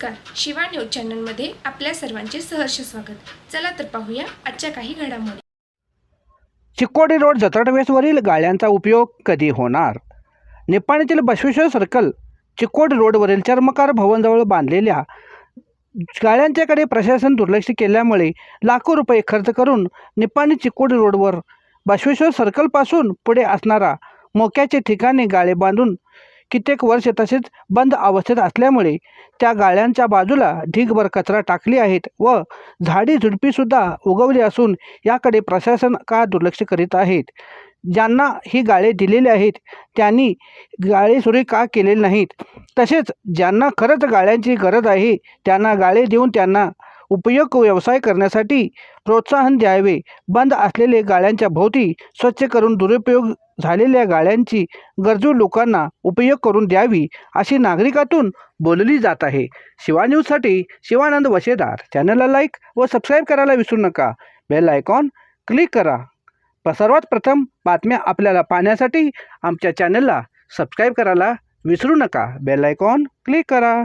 Shiva news चॅनलमध्ये आपल्या सर्वांचे सहर्ष स्वागत. चला तर पाहूया आजच्या काही घडामोडी. चिकोडी रोड जत्राटवेसवरील गाळ्यांचा उपयोग कधी होणार? निपाणीतील बसवेश्वर सर्कल चिकोड रोडवरील चर्मकार भवनजवळ बांधलेल्या गाळ्यांच्याकडे प्रशासन दुर्लक्ष केल्यामुळे लाखो रुपये खर्च करून निपाणी चिक्कोडी रोडवर बसवेश्वर सर्कलपासून पुढे असणारा मोक्याचे ठिकाणी गाळे बांधून कित्येक वर्ष तसेच बंद अवस्थेत असल्यामुळे त्या गाळ्यांच्या बाजूला ढीगभर कचरा टाकली आहेत व झाडी झुडपीसुद्धा उगवली असून याकडे प्रशासन का दुर्लक्ष करीत आहेत? ज्यांना ही गाळे दिलेली आहेत त्यांनी गाळे सुरू का केलेले नाहीत? तसेच ज्यांना खरंच गाळ्यांची गरज आहे त्यांना गाळे देऊन त्यांना उपयोग व्यवसाय करण्यासाठी प्रोत्साहन द्यावे. बंद असलेले गाळ्यांच्या भोवती स्वच्छ करून दुरुपयोग झालेल्या गाळ्यांची गरजू लोकांना उपयोग करून द्यावी अशी नागरिकातून बोलली जात आहे. शिवा न्यूजसाठी शिवानंद वशेदार. चॅनलला लाईक व सबस्क्राईब करायला विसरू नका. बेल आयकॉन क्लिक करा. प सर्वात प्रथम बातम्या आपल्याला पाहण्यासाठी आमच्या चॅनलला सबस्क्राईब करायला विसरू नका. बेल आयकॉन क्लिक करा.